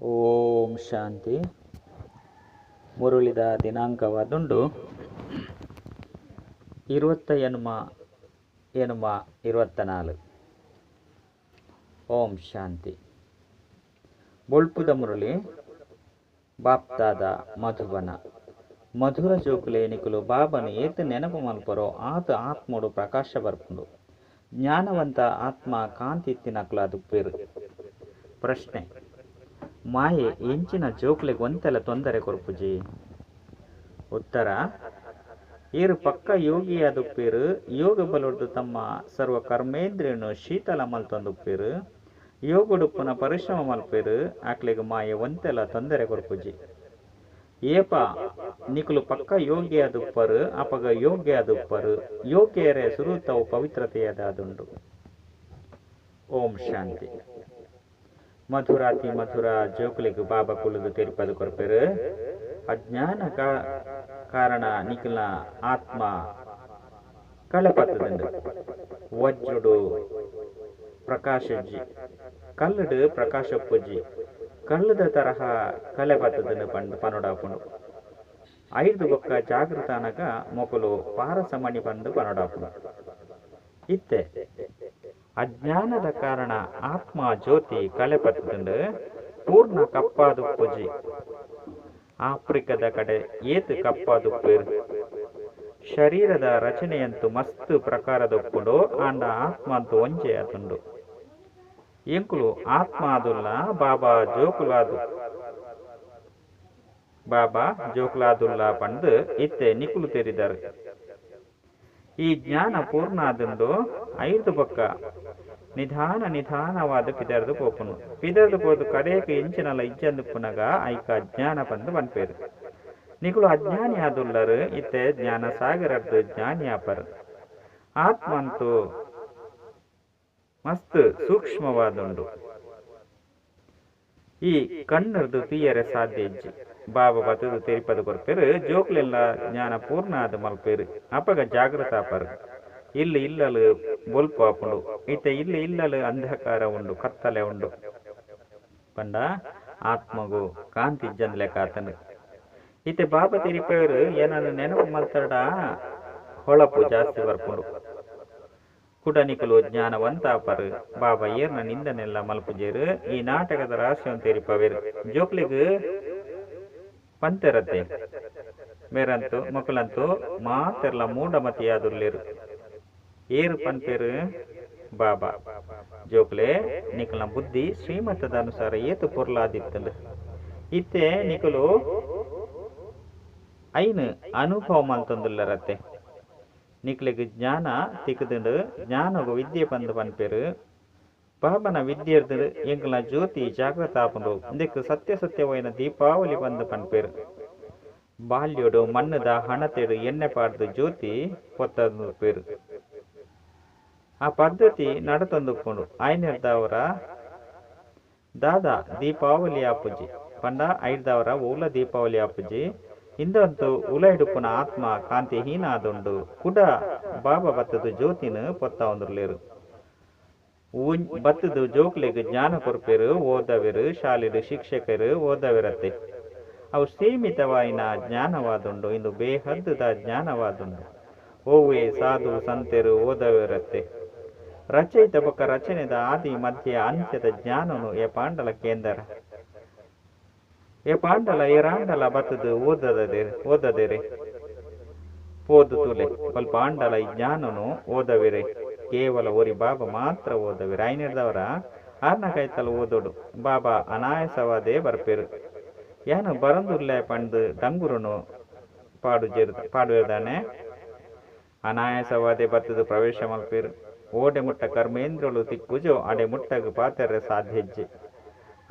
ಓಂ ಶಾಂತಿ. ಮುರುಳಿದ ದಿನಾಂಕವಾದುಂಡು ಇರುವತ್ತ ಎನ್ನುಮ ಎನ್ನುಮ ಇರುವತ್ತ ನಾಲ್ಕು ಓಂ ಶಾಂತಿ. ಬೊಳ್ಪುದ ಮುರುಳಿ, ಬಾಪ್ತಾದ ಮಧುಬನ ಮಧುರ ಜೋಕುಲೇನಿಕುಲು ಬಾಬನು ಏತು ನೆನಪು ಮಲ್ಪರೋ ಆತ ಆತ್ಮಡು ಪ್ರಕಾಶ ಬರ್ಪುಂಡು. ಜ್ಞಾನವಂತ ಆತ್ಮ ಕಾಂತಿ ತಿನ್ನಕುಲು ಪೇರು ಪ್ರಶ್ನೆ. ಮಾಯೆ ಎಂಚಿನ ಜೋಕ್ಲೆಗ್ ಒಂತೆಲ್ಲ ತೊಂದರೆ ಕೊರ್ಪುಜಿ ಉತ್ತರ ಏರು ಪಕ್ಕ ಯೋಗಿಯಾದುಪ್ಪೇರು ಯೋಗ ಬಲುಡ್ದು ತಮ್ಮ ಸರ್ವ ಕರ್ಮೇಂದ್ರಿಯನ್ನು ಶೀತಲ ಮಲ್ತೊಂದುಪ್ಪೇರು ಯೋಗುಡುಪ್ಪುನ ಪರಿಶ್ರಮ ಮಲ್ಪೇರು, ಆಕ್ಲಿಗೆ ಮಾಯೆ ಒಂತೆಲ್ಲ ತೊಂದರೆ ಕೊರ್ಪುಜಿ ಏಪ, ನಿಕುಲು ಪಕ್ಕ ಯೋಗಿಯಾದುಪ್ಪರು ಅಪಗ ಯೋಗ್ಯಾದುಪ್ಪರು ಯೋಗ್ಯರೇ ಸುರುತವು ಪವಿತ್ರತೆಯದಾದುಂಡು ಓಂ ಶಾಂತಿ. ಮಧುರಾತಿ ಮಧುರ ಜೋಕುಲಿಗೆ ಬಾಬಾ ತೆರಿಪದು ಕೊರ್ಪೆರು ಅಜ್ಞಾನ ಕಾ- ಕಾರಣ ನಿಖಿಲ ಆತ್ಮ ಕಳೆಪತ್ತದುಂಡು ವಜ್ರುಡು ಪ್ರಕಾಶಜ್ಜಿ ಕಲ್ಲಡು ಪ್ರಕಾಶಪ್ಪುಜ್ಜಿ ಕಲ್ಲದ ತರಹ ಕಲೆ ಬತ್ತದನ್ನು ಪಂಡ್. ಪನೊಡಾಪುಂಡು ಐದು ಬೊಕ್ಕ ಜಾಗೃತ ಅನಗ ಮೊಕಲು ಪಾರಸಮಣಿ ಬಂದು ಪನೊಡಾಪುಂಡು ಇತ್ತೆ. ಅಜ್ಞಾನದ ಕಾರಣ ಆತ್ಮ ಜ್ಯೋತಿ ಕಳೆಪತ್ತುಂಡು ಪೂರ್ಣ ಕಪ್ಪಾದುಪ್ಪುಜಿ ಆಫ್ರಿಕದ ಕಡೆ ಏತು ಕಪ್ಪಾದು ಶರೀರದ ರಚನೆಯಂತೂ ಮಸ್ತ್ ಪ್ರಕಾರದೊಪ್ಪುಂಡು ಆಂಡ ಆತ್ಮ ಅಂತೂ ಒಂಜೆ ಆತುಂಡು ಎಂಕುಲು ಆತ್ಮ ಆದುಲ್ಲ ಬಾಬಾ ಜೋಕುಲಾದು. ಬಾಬಾ ಜೋಕುಲಾದುಲ್ಲ ಪಂದು ಇತ್ತೆ ನಿಕುಲು ತೆರಿದರು. ಈ ಜ್ಞಾನ ಪೂರ್ಣ ಆದುಂಡು ಐದು ಪಕ್ಕ ನಿಧಾನ ನಿಧಾನವಾದ ಪಿದರ್ದು ಪೋಪುನು ಪಿದರ್ದು ಪೋದು ಕಡೆಯಕ್ಕೆ ಇಂಚಿನಲ್ಲ ಇಜ್ಜಂದು ಪುನಗ ಐಕ ಜ್ಞಾನ ಬಂದು ಬನ್ಪೇರು ನಿಗುಲು ಅಜ್ಞಾನಿ ಆದುಲ್ಲರು, ಇತ್ತೆ ಜ್ಞಾನ ಸಾಗರದ್ದು ಜ್ಞಾನಿ ಆಪರು ಆತ್ಮ ಮಸ್ತ್ ಸೂಕ್ಷ್ಮವಾದುಂಡು. ಈ ಕಣ್ಣರ್ದು ತೀಯರೆ ಸಾಧ್ಯ ಇಜ್ಜಿ. ಬಾಬಾ ಬತ್ತದು ತೆರಿಪದ ಕೊರ್ಪೆರ್, ಜೋಕ್ಲೆಲ್ಲ ಜ್ಞಾನ ಪೂರ್ಣ ಆದ ಮಲ್ಪೇರು. ಅಪಗ ಜಾಗ್ರತ ಆಪರು ಇಲ್ಲಿ ಇಲ್ಲಲು ಬೊಲ್ಪು ಆಪುಂಡು. ಇತ್ತೆ ಇಲ್ಲಿ ಇಲ್ಲಲು ಅಂಧಕಾರ ಉಂಡು, ಕತ್ತಲೆ ಉಂಡು. ಪಂಡ ಆತ್ಮಗು ಕಾಂತಿ ಇಜ್ಜಂದ್ಲೆ ಕಾತನು. ಇತ್ತೆ ಬಾಬ ತಿರಿಪೇರು ಏನಾದ್ರು ನೆನಪು ಮಲ್ತಡ? ಹೊಳಪು ಜಾಸ್ತಿ ಬರ್ಪುಂಡು. ಕುಡನಿಕಲು ಜ್ಞಾನವಂತ ಪರು. ಬಾಬಾ ಏರ್ನ ನಿಂದನೆಲ್ಲ ಮಲ್ಪುಜೇರು. ಈ ನಾಟಕದ ರಹಸ್ಯವನ್ನು ತೆರಿಪವೇರು. ಜೋಕ್ಲಿಗ್ ಪಂತೆರತ್ತೆ ಮೇರಂತೂ ಮಕ್ಕಳಂತೂ ಮಾತೆರ್ಲ ಮೂಡಮತಿಯಾದುರ್ಲಿರು. ಏರು ಪನ್ಪೇರು ಬಾಬಾ. ಜೋಕ್ಲೆ, ನಿಕಲ್ನ ಬುದ್ಧಿ ಶ್ರೀಮತದ ಅನುಸಾರ ಏತು ಪೊರ್ಲಾದಿತ್ತಲು ಇತ್ತೆ ನಿಕಲು ಐನು ಅನುಭವ ಮಂತಂದುಲ್ಲರತ್ತೆ ನಿಕ್ಲಿಗೆ ಜ್ಞಾನ ತಿಕ್ಕುದುಂಡು ಜ್ಞಾನಗು ವಿದ್ಯೆ ಬಂದು ಪನ್ಪೇರು ಬಾಬನ ವಿದ್ಯಾರ್ಥಿ ಎಂಕಲ್ನ ಜ್ಯೋತಿ ಜಾಗೃತ ಆಪುಂಡು ಇಂದಿಕ್ ಸತ್ಯ ಸತ್ಯವಾಯಿನ ದೀಪಾವಳಿ ಬಂದು ಪನ್ಪೇರು. ಬಾಲ್ಯೋಡು ಮಣ್ಣದ ಹಣತೆಡು ಎಣ್ಣೆ ಪಾಡ್ದು ಜ್ಯೋತಿ ಹೊತ್ತದು ಪೇರು ಆ ಪದ್ಧತಿ ನಡತಂದುಕೊಂಡು ಆಯ್ನೆರ್ದವರ ದಾದ ದೀಪಾವಳಿ ಆಪುಜಿ, ಪಂಡ ಐದವರ ಉಲ ದೀಪಾವಳಿ ಆಪುಜಿ. ಇಂದಂತೂ ಉಲ ಹಿಡುಪುನ ಆತ್ಮ ಕಾಂತಿಹೀನ ಆದುಂಡು ಕುಡ ಬಾಬಾ ಬತ್ತದು ಜ್ಯೋತಿನ ಪೊತ್ತ ಬತ್ತದು ಜೋಕ್ಲೆಗ್ ಜ್ಞಾನ ಕೊರ್ಪೇರು, ಓದವೆರು ಶಾಲೆಡು ಶಿಕ್ಷಕರು, ಓದವಿರತ್ತೆ. ಅವು ಸೀಮಿತವಾಯಿನ ಜ್ಞಾನವಾದುಂಡು, ಇಂದು ಬೇಹದ್ದುದ ಜ್ಞಾನವಾದುಂಡು. ಓವೇ ಸಾಧು ಸಂತೆರು ಓದವಿರತ್ತೆ. ರಚಯಿತ ಬೊಕ್ಕ ರಚನೆದ ಆದಿ ಮಧ್ಯ ಅಂತ್ಯದ ಜ್ಞಾನನು ಎ ಪಾಂಡಲ ಕೇಂದ್ರ. ಎ ಪಾಂಡಲ ಎರಾಂಡಲ ಬತ್ತದು ಓದದೇ ಓದದೇರೆ. ಓದು ತುಲೆ ಸ್ವಲ್ಪ ಆಂಡಲ ಈ ಜ್ಞಾನನು ಓದವಿರೆ. ಕೇವಲ ಓರಿ ಬಾಬಾ ಮಾತ್ರ ಓದವಿ. ಐನೆಡ್ದವರ ಆರ್ನ ಕೈತಲ್ ಓದೋಡು. ಬಾಬಾ ಅನಾಯಸವಾದೇ ಬರ್ಪೇರು. ಏನು ಬರಂದುರ್ಲೆ ಪಂಡು ಡಂಗುರುನು ಪಾಡು ಜೇರು ಪಾಡುವುದಾನೆ ಅನಾಯಾಸವಾದೆ ಬರ್ತದ ಪ್ರವೇಶ ಮಲ್ಪೇರು. ಓಡೆ ಮುಟ್ಟ ಕರ್ಮೇಂದ್ರಳು ತಿಕ್ಕುಜು ಅಡೆ ಮುಟ್ಟಗ ಪಾತೆರ್ರೆ ಸಾಧ್ಯ ಹೆಜ್ಜೆ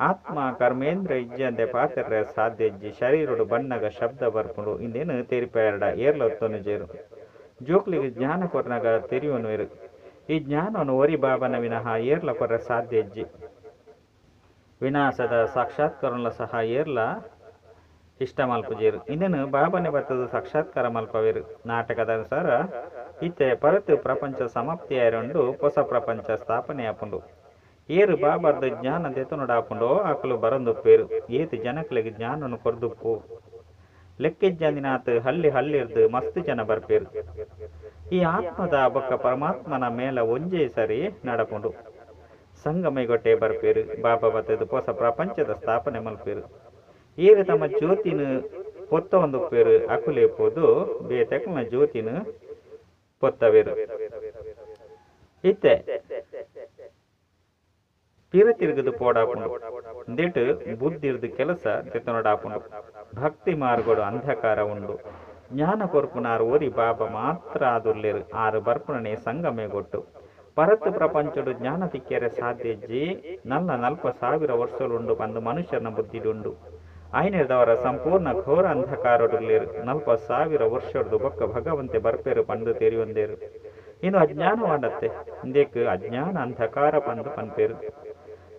ಆತ್ಮ ಕರ್ಮೇಂದ್ರ ಇಜ್ಜಿ ಅಂದೆ ಪಾತೆರ್ರೆ ಸಾಧ್ಯ ಹೆಜ್ಜೆ ಶರೀರಡು ಬಣ್ಣಗ ಶಬ್ದ ಬರ್ಪುಂಡು. ಇಂದೇನು ತೆರಿಪೆರಡ ಏರ್ಲೊತ್ತನು ಜೇರು. ಜೋಕ್ಲಿಗೆ ಜ್ಞಾನ ಕೊರ್ನಾಗ ತೆರಿಯುವನು ಇರು. ಈ ಜ್ಞಾನವನ್ನು ಒರಿ ಬಾಬನ ವಿನಃ ಏರ್ಲ ಕೊರ ಸಾಧ್ಯ ವಿನಾಸದ ವಿನಾಶದ ಸಾಕ್ಷಾತ್ಕಾರನ ಸಹ ಏರ್ಲ ಇಷ್ಟ ಮಲ್ಪುಜೇರು. ಇನ್ನೇನು ಬಾಬನೆ ಬರ್ತದ ಸಾಕ್ಷಾತ್ಕಾರ ಮಲ್ಪವೇರು. ನಾಟಕದ ಅನುಸಾರ ಇತ್ತೆ ಪರತು ಪ್ರಪಂಚ ಸಮಾಪ್ತಿಯಾಯರಂಡು ಹೊಸ ಪ್ರಪಂಚ ಸ್ಥಾಪನೆ ಆಪುಂಡು ಏರು ಬಾಬಾರ್ದ ಜ್ಞಾನ ದೆತನೊಡಾಪುಂಡೋ ಆಕಲು ಬರಂದು ಪೇರು ಏತು ಜನಕ್ಲೆಗ್ ಜ್ಞಾನನು ಕೊರ್ದುಪ್ಪು. ಲೆಕ್ಕೆಜ್ಜಂದಿನಾತ್ ಹಳ್ಳಿ ಹಳ್ಳಿರ್ದು ಮಸ್ತ್ ಜನ ಬರ್ಪೇರು. ಈ ಆತ್ಮದ ಬೊಕ್ಕ ಪರಮಾತ್ಮನ ಮೇಲ ಒಂಜೇ ಸರಿ ನಡಪುಂಡು ಸಂಗಮೈಗೊಟ್ಟೆ ಬರ್ಪೇರು ಬಾಬಾ ಬತ್ತದು ಹೊಸ ಪ್ರಪಂಚದ ಸ್ಥಾಪನೆ ಮಲ್ಪೇರು. ಏರು ತಮ್ಮ ಜ್ಯೋತಿನ ಪೊತ್ತ ಒಂದು ಪೇರು ಅಕುಲೆ ಪೋದು ಬೇತಕ್ನ ಜ್ಯೋತಿನ ಪೊತ್ತವೇರು. ಇತ್ತೆ ಪಿರ ತಿರುಗದು ಪೋಡಾಪುಂಡು ದಿಟ್ಟು ಬುದ್ಧಿರ್ದು ಕೆಲಸ ತೆತ್ತನೊಡಾಪುಂಡು ಭಕ್ತಿ ಮಾರ್ಗಡು ಅಂಧಕಾರ ಉಂಡು. ಜ್ಞಾನ ಕೊರ್ಪುನಾರು ಓರಿ ಬಾಬ ಮಾತ್ರ ಆದುರ್ಲೇರು. ಆರು ಬರ್ಪುಣನೆ ಸಂಗಮೆ ಗೊಟ್ಟು ಪರತ್ ಪ್ರಪಂಚಡು ಜ್ಞಾನ ತಿಕ್ಕೆರೆ ಸಾಧ್ಯಜ್ಜಿ ನಲ್ಲ ನಲ್ಪ ಸಾವಿರ ವರ್ಷಲುಂಡು ಬಂದು ಮನುಷ್ಯನ ಬುದ್ಧಿಡುಂಡು ಆಯ್ನೆದವರ ಸಂಪೂರ್ಣ ಘೋರ ಅಂಧಕಾರಡುಲ್ಲೇರು ನಲ್ಪ ಸಾವಿರ ವರ್ಷದ್ದು ಬೊಕ್ಕ ಭಗವಂತೆ ಬರ್ಪೇರು ಪಂದು ತೆರಿಯೊಂದೇರು. ಇನ್ನು ಅಜ್ಞಾನ ಮಾಡತ್ತೆ ಇಂದೇಕ್ ಅಜ್ಞಾನ ಅಂಧಕಾರ ಪಂದು ಪನ್ಪೇರು.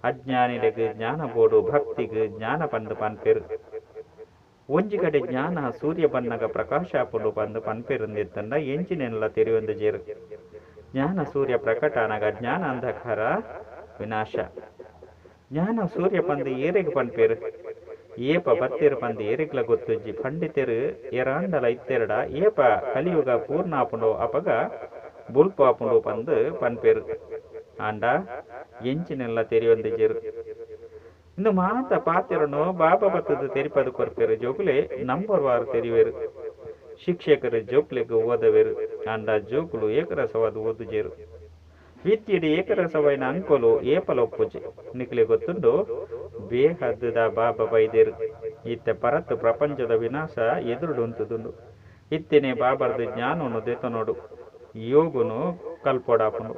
ಅಜ್ಞಾನಿಲೆಗ್ ಜ್ಞಾನ ಬೋಡು ಭಕ್ತಿಗ್ ಜ್ಞಾನ ಪಂದು ಪನ್ಪೇರು. ಒಂಜಿ ಕಡೆ ಜ್ಞಾನ, ಸೂರ್ಯ ಬಣ್ಣಗ ಪ್ರಕಾಶ ಪುಲು ಬಂದು ಪನ್ಪೇರುಂದೆತ್ತಂಡ ಎಂಚಿನೆಲ್ಲ ತೆರೆಯೊಂದು ಜೇರು. ಜ್ಞಾನ, ಸೂರ್ಯ ಪ್ರಕಟ ಅನಗ ಜ್ಞಾನ ಅಂಧಕಾರ ವಿನಾಶ. ಜ್ಞಾನ, ಸೂರ್ಯ ಪಂದು ಏರೆಗ್ ಪನ್ಪೇರು. ಏಪ ಬತ್ತಿರು ಪಂದು ಏರಿಗ್ಲ ಗೊತ್ತುಜ್ಜಿ. ಪಂಡಿತರು ಎರಾಂಡಲ ಇತ್ತೆರಡ ಏಪ ಕಲಿಯುಗ ಪೂರ್ಣ ಆಪುಂಡು ಅಪಗ ಬುಲ್ಪು ಆಪುಂಡು ಪಂದು ಪನ್ಪೇರು. ಆಂಡ ಎಂಚಿನೆಲ್ಲ ತೆರೆಯೊಂದು ಜೇರು. ಇನ್ನು மாத ಪಾತ್ಯರನ್ನು ಬಾಬಾ ಬತ್ತದ ತೆರಿಪದ ಕೊರ್ಪೇರು ಜೋಕುಲೆ ನಂಬರ್ ವಾರ ತೆರಿವೆರು. ಶಿಕ್ಷಕರ ಜೋಕುಲೆಗೆ ಓದವೆರು. ಅಂಡ ಜೋಕುಲು ಏಕರಸವಾದ ಓದುಜೇರು ವಿದ್ಯೆಡಿ ಏಕರಸವೈನ ಅಂಕೋಲು ಏಪಲೊಪ್ಪುಜಿ ನಿಕ್ಲೆ ಗೊತ್ತುಂಡು? ಬೇಹದ್ದದ ಬಾಬಾ ಬೈದೇರು. ಇತ್ತೆ ಪರತ್ತು ಪ್ರಪಂಚದ ವಿನಾಶ ಎದುರುಡುಂತುದುಂಡು. ಇತ್ತೆನೆ ಬಾಬರ್ದು ಜ್ಞಾನವನ್ನು ದೆತನೋಡು ಯೋಗನು ಕಲ್ಪೊಡಾಪುಂಡು.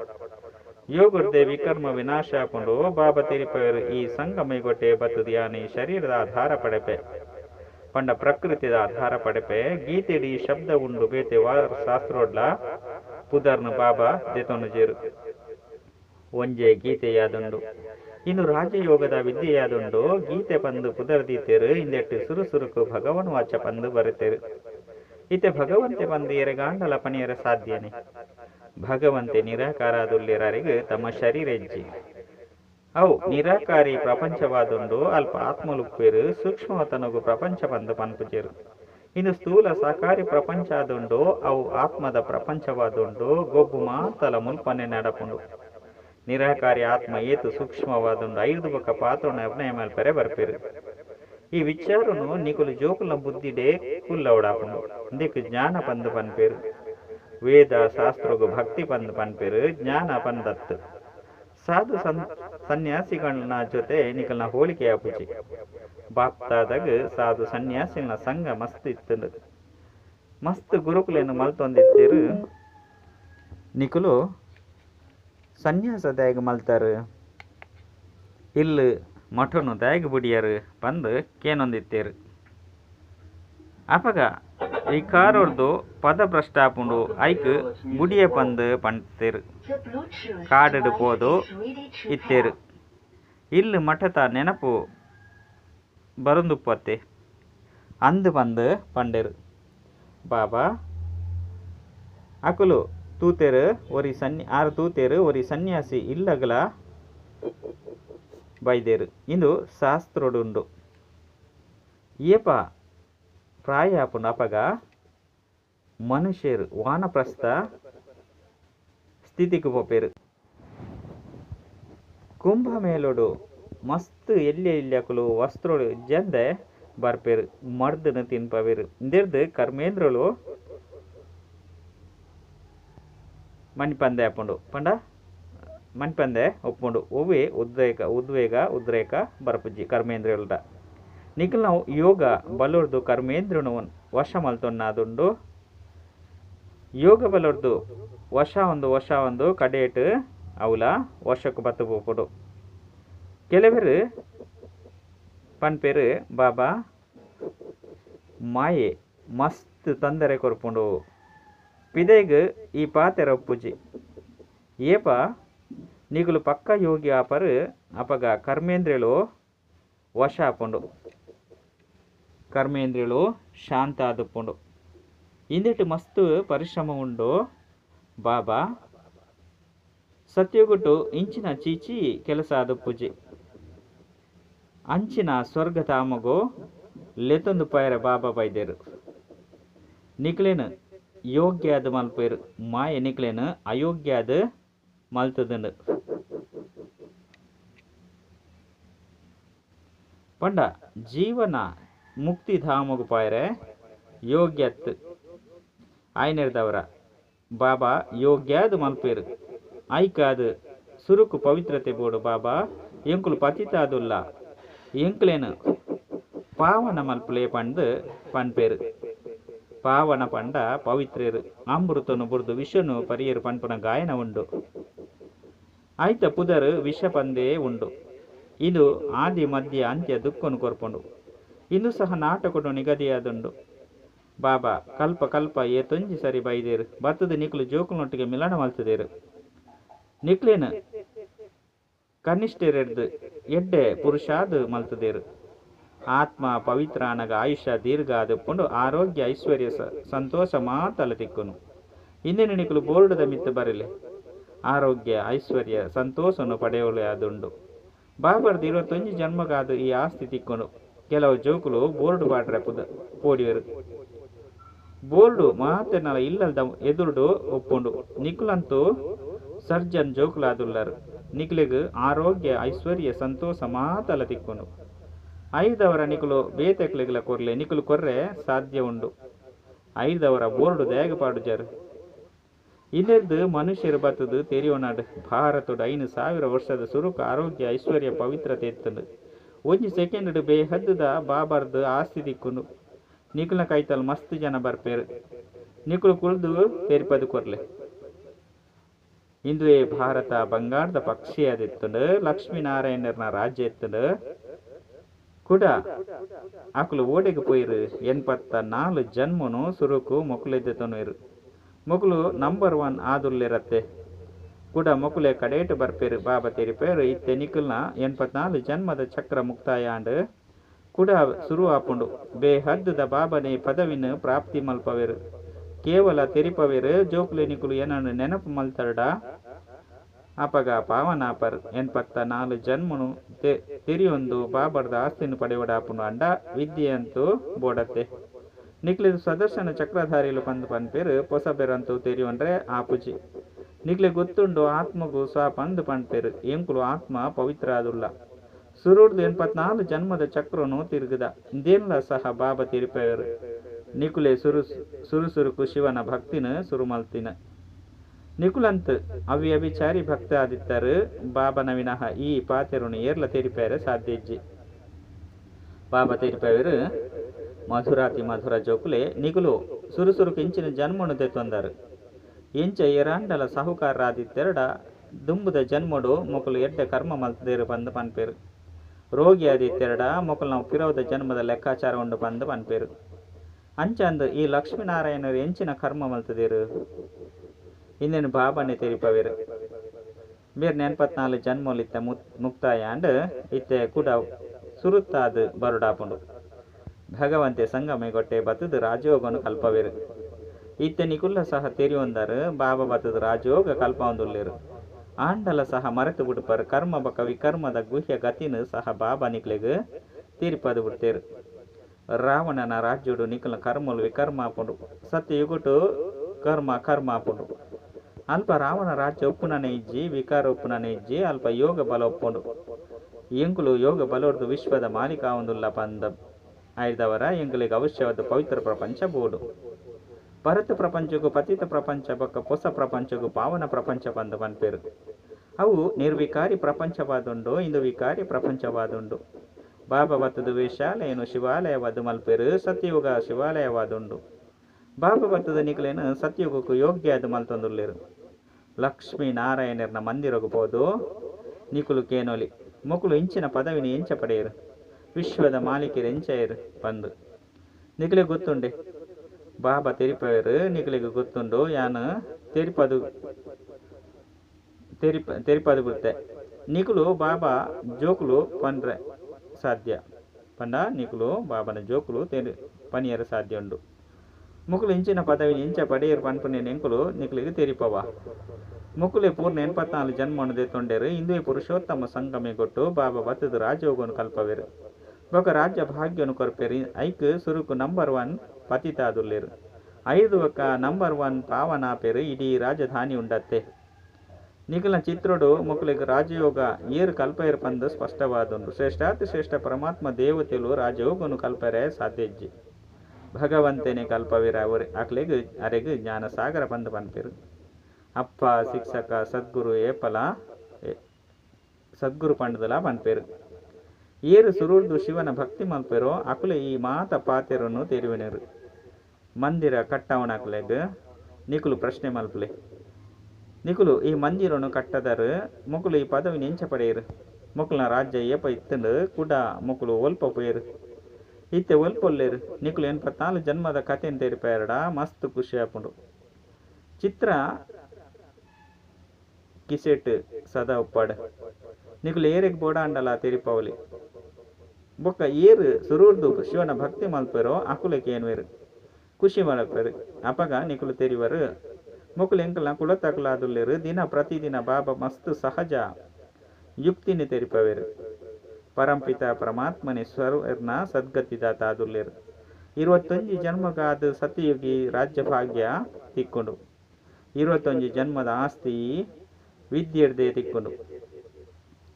ಯೋಗುರ್ದೆ ವಿಕರ್ಮ ವಿನಾಶ ಆಪುಂಡು ಬಾಬಾ ತೆರಿಪವರು ಈ ಸಂಗಮೈಗೊಟ್ಟೆ ಬತ್ತು ಧ್ಯಾನಿ ಶರೀರದ ಆಧಾರ ಪಡೆಪೆ. ಪಂಡ ಪ್ರಕೃತಿದ ಆಧಾರ ಪಡೆಪೆ. ಗೀತೆಡಿ ಶಬ್ದ ಉಂಡು ಬೇತೆ ವಾರ ಶಾಸ್ತ್ರೋಡ್ಲ. ಪುದರ್ನ ಬಾಬಾ ದೇತೋನು ಜೇರು ಒಂಜೆ ಗೀತೆಯಾದುಂಡು. ಇನ್ನು ರಾಜಯೋಗದ ವಿದ್ಯೆಯಾದುಂಡು. ಗೀತೆ ಪಂದು ಪುದರ್ದೀತೆರು. ಇಂದೆಟ್ಟು ಸುರುಸುರುಕು ಭಗವನ್ ವಾಚ ಪಂದು ಬರುತ್ತೇರು ಇತ್ತೆ ಭಗವಂತೆ ಬಂದು ಎರೆಗಾಂಡಲ ಪಣಿಯರ ಸಾಧ್ಯನೆ. ಭಗವಂತೆ ನಿರಾಕಾರಾದುಲ್ಯರರಿಗೆ ತಮ್ಮ ಶರೀರ ಇಜ್ಜಿ. ಅವು ನಿರಾಕಾರಿ ಪ್ರಪಂಚವಾದುಂಡು ಅಲ್ಪ ಆತ್ಮಲುಪ್ಪೇರು, ಸೂಕ್ಷ್ಮತನಗು ಪ್ರಪಂಚ ಬಂದು ಪನ್ಪುಜೇರು. ಇನ್ನು ಸ್ಥೂಲ ಸಾಕಾರಿ ಪ್ರಪಂಚ ಆದುಂಡು ಅವು ಆತ್ಮದ ಪ್ರಪಂಚವಾದುಂಡು ಗೊಬ್ಬು ಮಾತಲ ಮುಲ್ಪನೆ ನಡಪುಂಡು. ನಿರಾಕಾರಿ ಆತ್ಮ ಏತು ಸೂಕ್ಷ್ಮವಾದುಂಡು ಐದು ಬೊಕ್ಕ ಪಾತ್ರನ ಅಭಿನಯ ಮೇಲ್ಪರೆ ಬರ್ಪೇರು. ಈ ವಿಚಾರನು ನಿಕುಲು ಜೋಕುಲ ಬುದ್ಧಿಡೆ ಕುಲ್ಲವಡಾಪುಂಡು ಇಂದಿಕ್ ಜ್ಞಾನ ಬಂದು ಪನ್ಪೇರು. ವೇದ ಶಾಸ್ತ್ರಗು ಭಕ್ತಿ ಪಂದ್ ಪನ್ಪೇರು, ಜ್ಞಾನ ಪಂದತ್ತು. ಸಾಧು ಸನ್ ಸನ್ಯಾಸಿಗಳನ್ನ ಜೊತೆ ನಿಕಲ್ನ ಹೋಲಿಕೆ ಆಪುಜಿ ಬಾಪ್ತಾದಾಗ ಸಾಧು ಸನ್ಯಾಸಿಗಳ ಸಂಘ ಮಸ್ತ್ ಇತ್ತು ಮಸ್ತ್ ಗುರುಕುಲೇನು ಮಲ್ತೊಂದಿತ್ತೇರು. ನಿಕುಲು ಸನ್ಯಾಸ ದ್ಯಾಗ ಮಲ್ತಾರು. ಇಲ್ಲಿ ಮಠನು ದ್ಯಾಗ ಬುಡಿಯರು ಬಂದು ಕೇನೊಂದಿತ್ತೇರು. ಅಪಗ ವಿಕಾರೊರ್ದು ಪದ ಭ್ರಷ್ಟಾಪುಂಡು ಐಕ್ ಬುಡಿಯ ಪಂದ್ ಪಂತೇರು ಕಾಡಡು ಪೋದು ಇತ್ತೇರು. ಇಲ್ಲಿ ಮಠದ ನೆನಪು ಬರುಂದುಪ್ಪತ್ತೆ. ಅಂದು ಬಂದು ಪಂಡೆರ್. ಬಾಬಾ, ಅಕುಲು, ತೂತೇರು ಒರಿ ಸನ್ಯ ಆರು ತೂತೇರು ಒರಿ ಸನ್ಯಾಸಿ ಇಲ್ಲಗಲ ಬೈದೇರು. ಇಂದು ಶಾಸ್ತ್ರೋಡುಂಡು. ಏಪ ಪ್ರಾಯ ಆಪುಂಡು ಅಪಗ ಮನುಷ್ಯರು, ವಾನಪ್ರಸ್ಥ. ಸ್ಥಿತಿಗೆ ಕುಂಭ ಮೇಲೋಡು, ಮಸ್ತ್ ಎಲ್ಲಿ ಇಲ್ಲಕಲು ವಸ್ತ್ರೋಡು ಜಂದೆ ಬರ್ಪೇರು, ಮರ್ದನ ತಿನ್ಪವೇರು. ಇಂದಿರ್ದು ಕರ್ಮೇಂದ್ರಳು, ಮಣಿಪಂದೆ ಆಪುಂಡು ಪಂಡ, ಮಣಿಪಂದೆ ಒಪ್ಪುಂಡು ಒವಿ ಉದ್ರೇಕ, ಉದ್ವೇಗ, ಉದ್ರೇಕ, ಬರ್ಪುಜ್ಜಿ ಕರ್ಮೇಂದ್ರಲ್ಡ ನಿಖಿಲ್ ನಾವು ಯೋಗ ಬಲುರ್ದು ಕರ್ಮೇಂದ್ರನು ವಶ ಮಲ್ತೊನ್ನಾದುಂಡು. ಯೋಗ ಬಲೋರ್ದು ವಶ ಒಂದು ವಶ ಒಂದು ಕಡೇಟ್ ಅವಲ ವಶಕ್ಕೆ ಬತ್ತು ಪೋಪುಡು. ಕೆಲವರು ಪನ್ಪೇರು ಬಾಬಾ ಮಾಯೆ ಮಸ್ತ್ ತೊಂದರೆ ಕೊರ್ಪುಂಡು. ಪಿದೆಗ್ ಈ ಪಾತೆರ ಪೂಜೆ ಏಪ ನಿಗುಲು ಪಕ್ಕ ಯೋಗಿ ಆಪರು ಅಪಗ ಕರ್ಮೇಂದ್ರೇಳು ವಶ ಆಪುಂಡು ಕರ್ಮೇಂದ್ರಿಯಳು ಶಾಂತ ಆದುಪ್ಪುಂಡು ಇಂದಿಟ್ಟು ಮಸ್ತ್ ಪರಿಶ್ರಮ ಉಂಡು ಬಾಬಾ ಸತ್ಯಗುಟ್ಟು ಇಂಚಿನ ಚೀಚಿ ಕೆಲಸ ಅದು ಪೂಜೆ ಅಂಚಿನ ಸ್ವರ್ಗ ತಾಮಗೋ ಲೆತೊಂದು ಪೈರ ಬಾಬಾ ಬೈದೇರು ನಿಕ್ಲೇನು ಯೋಗ್ಯ ಅದು ಮಲ್ಪೇರು ಮಾಯ ನಿಕ್ಲೇನು ಅಯೋಗ್ಯ ಅದು ಮಲ್ತದಂಡು ಪಂಡ ಜೀವನ ಮುಕ್ತಿಧಾಮಗು ಪಾಯ್ರೆ ಯೋಗ್ಯತ್. ಆಯ್ನಿರ್ದವರ, ಬಾಬಾ, ಯೋಗ್ಯಾದ್ ಮಲ್ಪೇರು. ಐಕಾದ, ಸುರುಕು ಪವಿತ್ರತೆ ಬೋಡು ಬಾಬಾ, ಎಂಕುಲು ಪತಿತಾದುಲ್ಲ. ಎಂಕ್ಲೇನು, ಪಾವನ ಮಲ್ಪಲೇ ಪಂಡು, ಪನ್ಪೇರು. ಪಾವನ ಪಂಡ ಪವಿತ್ರೇರು. ಅಮೃತನು ಬುರ್ದು ವಿಷನು ಪರಿಯರು ಪನ್ಪುನ ಗಾಯನ ಉಂಡು. ಐತ ಪುದರು ವಿಷ ಪಂದೇ ಉಂಡು. ಇದು ಆದಿ ಮಧ್ಯ ಅಂತ್ಯ ದುಃಖನು ಕೊರ್ಪುಂಡು. ಇಂದು ಸಹ ನಾಟಕಡು ನಿಗದಿಯಾದುಂಡು ಬಾಬಾ, ಕಲ್ಪ ಕಲ್ಪ, ಏ ತೊಂಜಿ ಸರಿ ಬೈದೇರು. ಬತ್ತದ ನಿಕ್ಲು ಜೋಕುಲೊಟ್ಟಿಗೆ ಮಿಲನ ಮಲ್ತದೇರು. ನಿಕ್ಲೇನು ಕನಿಷ್ಠರೆಡ್ದು ಎಡ್ಡೆ ಪುರುಷಾದು ಮಲ್ತದೇರು. ಆತ್ಮ ಪವಿತ್ರ ಅನಗ ಆಯುಷ್ಯ ದೀರ್ಘ ಆದಪ್ಪುಂಡು ಆರೋಗ್ಯ ಐಶ್ವರ್ಯ ಸಂತೋಷ ಮಾತಲ ತಿಕ್ಕುನು. ಇಂದಿನ ನಿಖಲು ಬೋರ್ಡದ ಮಿತ್ತು ಬರಲಿ. ಆರೋಗ್ಯ, ಐಶ್ವರ್ಯ, ಸಂತೋಷನು ಪಡೆಯಲು ಅದುಂಡು ಬಾಬರ್ದು ಇರುವತ್ತೊಂಜಿ ಜನ್ಮಗಾದು ಈ ಆಸ್ತಿ ತಿಕ್ಕೊಂಡು ಕೆಲವು ಜೋಕುಲು ಬೋರ್ಡ್ ಬಾಡ್ರೆ ಪುದ ಬೋರ್ಡು ಮಾತೆನಲ ಇಲ್ಲದ ಎದುರುಡು ಒಪ್ಪುಂಡು. ನಿಕ್ಲಂತೂ ಸರ್ಜನ್ ಜೋಕುಲಾದುಲ್ಲರು. ನಿಕ್ಲಿಗ್ ಆರೋಗ್ಯ, ಐಶ್ವರ್ಯ, ಸಂತೋಷ ಮಾತಲ ತಿಕ್ಕೊಂಡು. ಐದವರ ನಿಕುಲು ಬೇತೆಕ್ಲಿಗ್ಲ ಕೊರ್ಲೆ ನಿಕುಲು ಕೊರ್ರೆ ಸಾಧ್ಯ ಉಂಡು. ಐದವರ ಬೋರ್ಡು ದೇಗಪಾಡು ಜರು. ಇನ್ನೆರ್ದು ಮನುಷ್ಯರು ಬತ್ತದು ತೆರಿಯೋನಾಡು ಭಾರತದ ಐನು ಸಾವಿರ ವರ್ಷದ ಸುರುಕ ಆರೋಗ್ಯ, ಐಶ್ವರ್ಯ, ಪವಿತ್ರತೆ ಒಂಜಿ ಸೆಕೆಂಡ್ ಬೇ ಹದ್ದುದ ಬಾಬರ್ದು ಆಸ್ತಿ ದಿಕ್ಕುನು ನಿಕುಲ್ನ ಕೈತಲ್ ಮಸ್ತ್ ಜನ ಬರ್ಪೇರು. ನಿಕುಲು ಕುಳ್ದು ತೆರಿಪದು ಕೊರ್ಲೆ ಇಂದುವೆ ಭಾರತ ಬಂಗಾಳದ ಪಕ್ಷಿ ಅದಿತ್ತುಂಡು, ಲಕ್ಷ್ಮೀನಾರಾಯಣರ್ನ ರಾಜ್ಯ ಎತ್ತುಂಡು. ಕೂಡ, ಆಕುಲು ಓಡೆಗೆ ಪೋಯಿರು, ಎನ್ಪತ್ತ ನಾಲ್ ಜನ್ಮನು ಸುರುಕು ಮೊಕುಲೆದ್ದತನು ಇರು ಮೊಕುಲು ನಂಬರ್ ಒನ್ ಆದುಲ್ಲಿರತ್ತೆ ಕೂಡ ಮೊಕುಲೆ ಕಡೇಟ್ ಬರ್ಪೇರು ಬಾಬಾ ತೆರಿಪೇರು. ಇತ್ತೆ ನಿಕುಲ್ನ ಎನ್ಪತ್ನಾಲು ಜನ್ಮದ ಚಕ್ರ ಮುಕ್ತಾಯ ಅಂಡ್ ಕೂಡ ಶುರು ಆಪುಂಡು ಬೇ ಹದ್ದದ ಬಾಬನೆ ಪದವಿನ ಪ್ರಾಪ್ತಿ ಮಲ್ಪವೇರು. ಕೇವಲ ತೆರಿಪವೇರು. ಜೋಕುಲೆ ನಿಕುಲು ಏನನ್ನು ನೆನಪು ಮಲ್ತರಡ? ಅಪಗ ಪಾವನಾಪರ್. ಎನ್ಪತ್ತ ನಾಲ್ ಜನ್ಮನು ತೆರಿಯೊಂದು ಬಾಬರ್ದ ಆಸ್ತಿನ ಆಪುಂಡು ಅಂಡ. ವಿದ್ಯೆಯಂತೂ ಬೋಡತ್ತೆ. ನಿಕ್ಲಿದು ಸದರ್ಶನ ಚಕ್ರಧಾರಿಲು ಪಂದು ಪನ್ಪೇರು ಪೊಸ ಬೆರಂತೂ ತೆರಿಯೊಂಡ್ರೆ ಆಪುಜಿ. ನಿಕ್ಲೆ ಗೊತ್ತುಂಡು ಆತ್ಮಗು ಸಹ ಪಂದು ಪನ್ಪೇರು ಎಂಕುಲು ಆತ್ಮ ಪವಿತ್ರ ಆದುಲ್ಲ ಸುರುಡ್ದು ಎಂಪತ್ನಾಲ್ಕು ಜನ್ಮದ ಚಕ್ರನು ತಿರುಗದ ಇದೇನ್ಲ ಸಹ ಬಾಬಾ ತಿರುಪೇರು ನಿಕುಲೆ ಸುರು ಸುರು ಸುರುಕು ಶಿವನ ಭಕ್ತಿನ ಸುರುಮಲ್ತಿನ. ನಿಕುಲಂತ್ ಅವಿ ಅಭಿಚಾರಿ ಭಕ್ತ ಆದಿತ್ತರು ಬಾಬನ ವಿನಃ ಈ ಪಾತೆರುನು ಏರ್ಲ ತೆರಿಪೇರ ಸಾಧ್ಯಜ್ಜಿ. ಬಾಬ ತೆರಿಪೇರು ಮಧುರಾತಿ ಮಧುರ ಜೋಕುಲೆ ನಿಗುಲು ಸುರುಸುರು ಕಿಂಚಿನ ಜನ್ಮನು ತೆತ್ತೊಂದರು ಎಂಚ ಎರಾಂಡಲ ಸಾಹುಕಾರರಾದಿತ್ತೆರಡ, ದುಂಬುದ ಜನ್ಮಡು ಮೊಕಲು ಎಡ್ಡೆ ಕರ್ಮ ಮಲ್ತದೇರು ಬಂದು ಪನ್ಪೇರು. ರೋಗಿ ಆದಿತ್ತೆರಡ, ಮೊಕಲು ನಾವು ಪಿರವದ ಜನ್ಮದ ಲೆಕ್ಕಾಚಾರ ಉಂಡು ಬಂದು ಪನ್ಪೇರು. ಅಂಚಂದು ಈ ಲಕ್ಷ್ಮೀನಾರಾಯಣರು ಎಂಚಿನ ಕರ್ಮ ಮಲ್ತದೇರು? ಇನ್ನೇನು ಬಾಬಾನೆ ತೆರಿಪವೇರು. ಬೇರೆ ನೆನ್ಪತ್ನಾಲು ಜನ್ಮೋಲ್ ಇತ್ತ ಮುತ್, ಮುಕ್ತಾಯ ಅಂಡ್ ಇತ್ತೆ ಕೂಡ ಸುರುತ್ತಾದ ಬರುಡಾಪುಂಡು. ಭಗವಂತೆ ಸಂಗಮೆ ಗೊಟ್ಟೆ ಬತ್ತದು ರಾಜಯೋಗನು ಕಲ್ಪವೇರು. ಇತ್ತೆ ನಿಕುಲ್ಲ ಸಹ ತೆರಿಯೊಂದರು ಬಾಬಾ ಬತ್ತದು ರಾಜಯೋಗ ಕಲ್ಪವೊಂದುಲ್ಲೇರು ಆಂಡಲ ಸಹ ಮರೆತು விடுப்பாரு ಕರ್ಮ ಬಕ ವಿಕರ್ಮದ ಗುಹ್ಯ கத்தின்னு ಸಹ ಬಾಬಾ ನಿಕ್ಲೆಗ್ ತೀರ್ಪದು ಬಿಡ್ತೇರು. ರಾವಣನ ರಾಜ್ಯೋಡು ನಿಕಲ ಕರ್ಮಲು ವಿಕರ್ಮ ಆಪುಂಡು ಸತ್ಯ ಯುಗುಟು ಕರ್ಮ ಕರ್ಮ ಆಪುಂಡು ಅಲ್ಪ ರಾವಣ ರಾಜ್ಯ ಒಪ್ಪುನನೆ ಇಜ್ಜಿ, ವಿಕಾರ ಒಪ್ಪುನನೆ ಇಜ್ಜಿ, ಅಲ್ಪ ಯೋಗ ಬಲ ಒಪ್ಪುಂಡು ಎಂಕುಲು ಯೋಗ ಬಲೊಡ್ದು ವಿಶ್ವದ ಮಾಲಿಕ ಒಂದುಲ್ಲ ಪಂದ. ಆಯ್ದವರ ಎಂಕುಲಿಗೆ ಅವಶ್ಯವಾದ ಪವಿತ್ರ ಪ್ರಪಂಚ ಬೋಡು. ಭರತ ಪ್ರಪಂಚಗೂ ಪತಿತ ಪ್ರಪಂಚ ಬೊಕ್ಕ ಹೊಸ ಪ್ರಪಂಚಗೂ ಪಾವನ ಪ್ರಪಂಚ ಬಂದ ಪನ್ಪೇರು ಅವು ನಿರ್ವಿಕಾರಿ ಪ್ರಪಂಚವಾದುಂಡು ಇಂದು ವಿಕಾರಿ ಪ್ರಪಂಚವಾದುಂಡು. ಬಾಬಾ ಬತ್ತದು ವೇಷಾಲಯನು ಶಿವಾಲಯವಾದು ಮಲ್ಪೇರು, ಸತ್ಯಯುಗ ಶಿವಾಲಯವಾದುಂಡು. ಬಾಬಾ ಬತ್ತದ ನಿಕಲೇನು ಸತ್ಯಯುಗಕ್ಕೂ ಯೋಗ್ಯ ಅದು ಮಲ್ತೊಂದುಲ್ಲೇರು. ಲಕ್ಷ್ಮೀ ನಾರಾಯಣರ್ನ ಮಂದಿರಗಬಹುದು ನಿಕುಲು ಕೇನೋಲಿ ಮುಕುಲು ಇಂಚಿನ ಪದವಿನ ಎಂಚ ಪಡೆಯರು. ವಿಶ್ವದ ಮಾಲೀಕರು ಎಂಚ ಇರು ಬಂದು. ನಿಕಲಿಗೆ ಗೊತ್ತುಂಡೆ ಬಾಬಾ ತೆರಿಪವರು ನಿಕಲಿಗೆ ಗೊತ್ತುಂಡು ಯಾನು ತೆರಿಪದು ತೆರಿಪ ತೆರಿಪದು ಬಿಡುತ್ತೆ ನಿಕುಲು ಬಾಬಾ ಜೋಕುಲು ಪಂಡ್ರೆ ಸಾಧ್ಯ ಪಂಡ ನಿಕುಲು ಬಾಬನ ಜೋಕುಲು ತೆರಿ ಪನಿಯರ ಸಾಧ್ಯ ಉಂಡು ಮುಕುಲು ಇಂಚಿನ ಪದವಿನ ಇಂಚ ಪಡೆಯರು ಪನ್ಪುನೇನು ಎಂಕುಲು ನಿಕಲಿಗೆ ತೆರಿಪವ ಮುಕುಲೆ ಪೂರ್ಣ ಎನ್ಪತ್ನಾಲ್ಕು ಜನ್ಮವನ್ನು ದೆತ್ತೊಂಡೇರು ಇಂದುವೆ ಪುರುಷೋತ್ತಮ ಸಂಗಮೆ ಕೊಟ್ಟು ಬಾಬಾ ಬತ್ತದ ರಾಜಯೋಗವನ್ನು ಬೊಕ ರಾಜ್ಯ ಭಾಗ್ಯನು ಕೊರ್ಪೆರಿ ಐಕ್ ಸುರುಕು ನಂಬರ್ ಒನ್ ಪತಿತಾದುಲ್ಲೇರು ಐದು ಒಕ್ಕ ನಂಬರ್ ಒನ್ ಪಾವನ ಪೆರು ಇಡೀ ರಾಜಧಾನಿ ಉಂಡತ್ತೆ ನಿಖಿಲ ಚಿತ್ರಡು ಮುಕ್ಲಿಗೆ ರಾಜಯೋಗ ಏರು ಕಲ್ಪೇರು ಪಂದು ಸ್ಪಷ್ಟವಾದುಂಡು ಶ್ರೇಷ್ಠಾತಿ ಶ್ರೇಷ್ಠ ಪರಮಾತ್ಮ ದೇವತೆಲು ರಾಜಯೋಗನು ಕಲ್ಪರೆ ಸಾಧ್ಯಜ್ಜಿ ಭಗವಂತನೇ ಕಲ್ಪವಿರ ಅವರೇ ಅಕ್ಲೆಗ್ ಅರೆಗ್ ಜ್ಞಾನ ಸಾಗರ ಪಂದು ಪನ್ಪೇರು ಅಪ್ಪ ಶಿಕ್ಷಕ ಸದ್ಗುರು ಏಪಲ ಸದ್ಗುರು ಪಂಡದಲ ಪನ್ಪೇರು ಏರು ಸುರುಳ್ದು ಶಿವನ ಭಕ್ತಿ ಮಲ್ಪೆರೋ, ಅಕುಲೆ ಈ ಮಾತ ಪಾತೆರನ್ನು ತೆರುವಿನರು. ಮಂದಿರ ಕಟ್ಟವನಕುಲೆಗ್ ನಿಕುಲು ಪ್ರಶ್ನೆ ಮಲ್ಪಲೆ. ನಿಕುಲು ಈ ಮಂದಿರನ್ನು ಕಟ್ಟದರು, ಮುಕುಲು ಈ ಪದವಿ ನೆಂಚ ಪಡೆಯರು. ಮುಕುಲ್ನ ರಾಜ್ಯ ಏಪ ಇತ್ತಂಡು ಕುಡ ಮುಕುಲು ಒಲ್ಪ ಪೋಯರು. ಇತ್ತೆ ಒಲ್ಪೊಲ್ಲೇರು ನಿಕುಲು ಎನ್ಪತ್ನಾಲ್ಕು ಜನ್ಮದ ಕಥೆಯನ್ನು ತೆರಿಪೇರಡ ಮಸ್ತ್ ಖುಷಿ ಹಾಕೊಂಡು ಚಿತ್ರ ಕಿಸೆಟ್ ಸದಾ ಉಪ್ಪಾಡ. ನಿಕುಲು ಏರೆಗ್ ಬೋಡ ತೆರಿಪವಲಿ. ಬೊಕ್ಕ ಏರು ಸುರೂರ್ದು ಶಿವನ ಭಕ್ತಿ ಮಲ್ಪೇರೋ ಅಕುಲಕ್ಕೆ ಏನ್ವೇರು ಖುಷಿ ಮಲ್ಪೇರು. ಅಪಗ ನಿಕುಲು ತೆರಿವರು. ಮುಕುಲು ಎಂಕಲ್ನ ಕುಳತಕಲಾದುಲ್ಲೇರು ದಿನ ಪ್ರತಿದಿನ ಬಾಬಾ ಮಸ್ತ್ ಸಹಜ ಯುಕ್ತಿನಿ ತೆರಿಪವೇರು. ಪರಂಪಿತ ಪರಮಾತ್ಮನೆ ಸ್ವರ್ನ ಸದ್ಗತಿದಾತ ಆದುಲ್ಲೇರು ಇರುವತ್ತೊಂಜಿ ಜನ್ಮಗಾದ ಸತಿಯುಗಿ ರಾಜ್ಯ ಭಾಗ್ಯ ತಿಕ್ಕೊಂಡು. ಇರುವತ್ತೊಂಜಿ ಜನ್ಮದ ಆಸ್ತಿ ವಿದ್ಯೆಡ್ದೆ ತಿಕ್ಕೊಂಡು.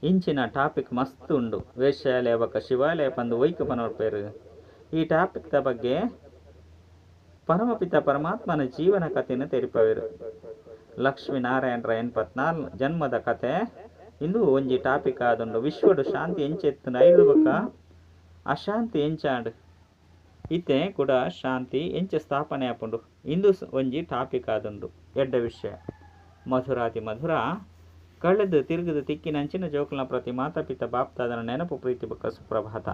ಇಂಚಿನ ಟಾಪಿಕ್ ಮಸ್ತ್ ಉಂಡು. ವೇಶ್ಯಾಲಯ ಬಕ ಶಿವಾಲಯ ಪಂದು ಒಯ್ಕು ಪನೋಡ್ಪೇರು ಈ ಟಾಪಿಕ್ದ ಬಗ್ಗೆ ಪರಮಪಿತ ಪರಮಾತ್ಮನ ಜೀವನ ಕಥೆಯನ್ನು ತೆರಿಪವೇರು. ಲಕ್ಷ್ಮೀನಾರಾಯಣರ ಎನ್ಪತ್ನಾಲ್ ಜನ್ಮದ ಕತೆ ಇಂದು ಒಂಜಿ ಟಾಪಿಕ್ ಆದುಂಡು. ವಿಶ್ವಡು ಶಾಂತಿ ಎಂಚೆತ್ತಿನ ಐದು ಬಕ್ಕ ಅಶಾಂತಿ ಎಂಚಾಂಡು. ಇತ್ತೆ ಕೂಡ ಶಾಂತಿ ಎಂಚ ಸ್ಥಾಪನೆ ಆಪುಂಡು. ಇಂದು ಒಂಜಿ ಟಾಪಿಕ್ ಆದುಂಡು. ಎಡ್ಡ ವಿಷಯ. ಮಧುರಾತಿ ಮಧುರ. ಕಳೆದು ತಿರುಗದು ತಿಕ್ಕಿನಂಚಿನ ಜೋಕ್ಲ ಪ್ರತಿ ಮಾತಾಪಿತ ಬಾಪ್ತಾದನ ನೆನಪು ಪ್ರೀತಿ ಬಕ ಸುಪ್ರಭಾತ.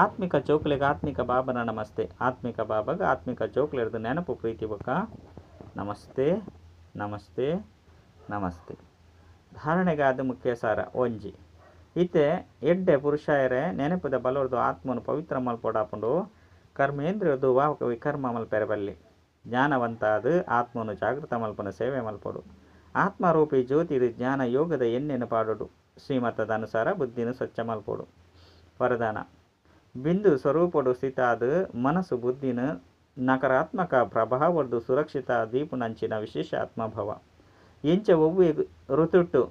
ಆತ್ಮಿಕ ಜೋಕುಲಿಗೆ ಆತ್ಮಿಕ ಬಾಬನ ನಮಸ್ತೆ. ಆತ್ಮಿಕ ಬಾಬಾಗ ಆತ್ಮಿಕ ಜೋಕುಲಿರ್ದು ನೆನಪು ಪ್ರೀತಿ ಬಕ ನಮಸ್ತೆ ನಮಸ್ತೆ ನಮಸ್ತೆ. ಧಾರಣೆಗಾದ ಮುಖ್ಯ ಸಾರ, ಒಂಜಿ. ಇತ್ತೆ ಎಡ್ಡೆ ಪುರುಷಾಯರೆ ನೆನಪದ ಬಲವರ್ದು ಆತ್ಮನು ಪವಿತ್ರ ಮಲ್ಪೊಡಾಪುಂಡು ಕರ್ಮೇಂದ್ರಿಯದು ವಾಹಕ ವಿಕರ್ಮ ಮಲ್ಪೆರಬಲ್ಲಿ ಜ್ಞಾನವಂತ ಅದು ಆತ್ಮನು ಜಾಗೃತ ಮಲ್ಪನ ಸೇವೆ ಮಲ್ಪಡು. ಆತ್ಮರೂಪಿ ಜ್ಯೋತಿರು ಜ್ಞಾನ ಯೋಗದ ಎಣ್ಣೆನು ಪಾಡುಡು. ಶ್ರೀಮತದ ಅನುಸಾರ ಬುದ್ಧಿನ ಸ್ವಚ್ಛ ಮಲ್ಪೋಡು ವರದಾನ. ಬಿಂದು ಸ್ವರೂಪಡು ಸ್ಥಿತ ಅದು ಮನಸ್ಸು ಬುದ್ಧಿನ ನಕಾರಾತ್ಮಕ ಪ್ರಭಾವದ್ದು ಸುರಕ್ಷಿತ ದೀಪುನಂಚಿನ ವಿಶೇಷ ಆತ್ಮಭಾವ. ಇಂಚ ಒವ್ವೆ ಋತುಟ್ಟು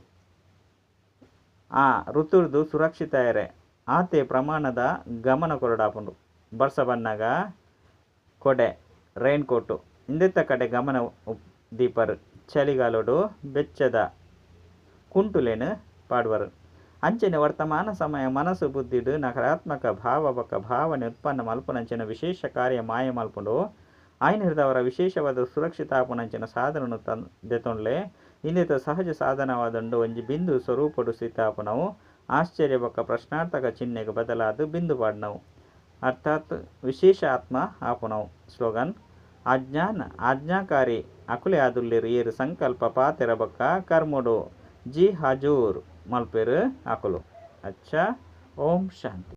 ಆ ಋತುರ್ದು ಸುರಕ್ಷಿತ ಎರೆ. ಆತೆ ಪ್ರಮಾಣದ ಗಮನ ಕೊರಡಾಪುಂಡು. ಬರ್ಸ ಬಣ್ಣಗ ಕೊಡೆ ರೈನ್ ಕೋಟು ಇಂದೆತ್ತ ಕಡೆ ಗಮನ ದೀಪರು ಚಳಿಗಾಲೋಡು ಬೆಚ್ಚದ ಕುಂಟುಲೇನು ಪಾಡುವರು ಅಂಚನೆ ವರ್ತಮಾನ ಸಮಯ ಮನಸ್ಸು ಬುದ್ಧಿಡು ನಕಾರಾತ್ಮಕ ಭಾವ ಬಕ ಭಾವನೆ ಉತ್ಪನ್ನ ಮಲ್ಪನಂಚಿನ ವಿಶೇಷ ಕಾರ್ಯ ಮಾಯ ಮಲ್ಪುಂಡು ಆಯ್ನ ಹಿಡಿದವರ ವಿಶೇಷವಾದ ಸುರಕ್ಷಿತಾಪುನಂಚಿನ ಸಾಧನನು ತನ್ ದೆತೊಂಡ್ಲೆ ಇಂದಿತ ಸಹಜ ಸಾಧನವಾದಂಡು ಒಂಜಿ ಬಿಂದು ಸ್ವರೂಪಡು ಸ್ಥಿತಾಪನವು ಆಶ್ಚರ್ಯ ಬಕ ಪ್ರಶ್ನಾರ್ಥಕ ಚಿಹ್ನೆಗೆ ಬದಲಾದು ಬಿಂದು ಪಾಡ್ನವು ಅರ್ಥಾತ್ ವಿಶೇಷ ಆತ್ಮ ಆಪುನವು ಸ್ಲೋಗನ್ ಅಜ್ಞಾನ ಆಜ್ಞಾಕಾರಿ ಅಕುಲೆ ಆದುಲ್ಲೆರ್ ಏರು ಸಂಕಲ್ಪ ಪಾತೆರ ಬಕ್ಕ ಕರ್ಮುಡು. ಜಿ ಹಜೂರ್ ಮಲ್ಪೆರ್ ಅಕುಲು. ಅಚ್ಚ. ಓಂ ಶಾಂತಿ.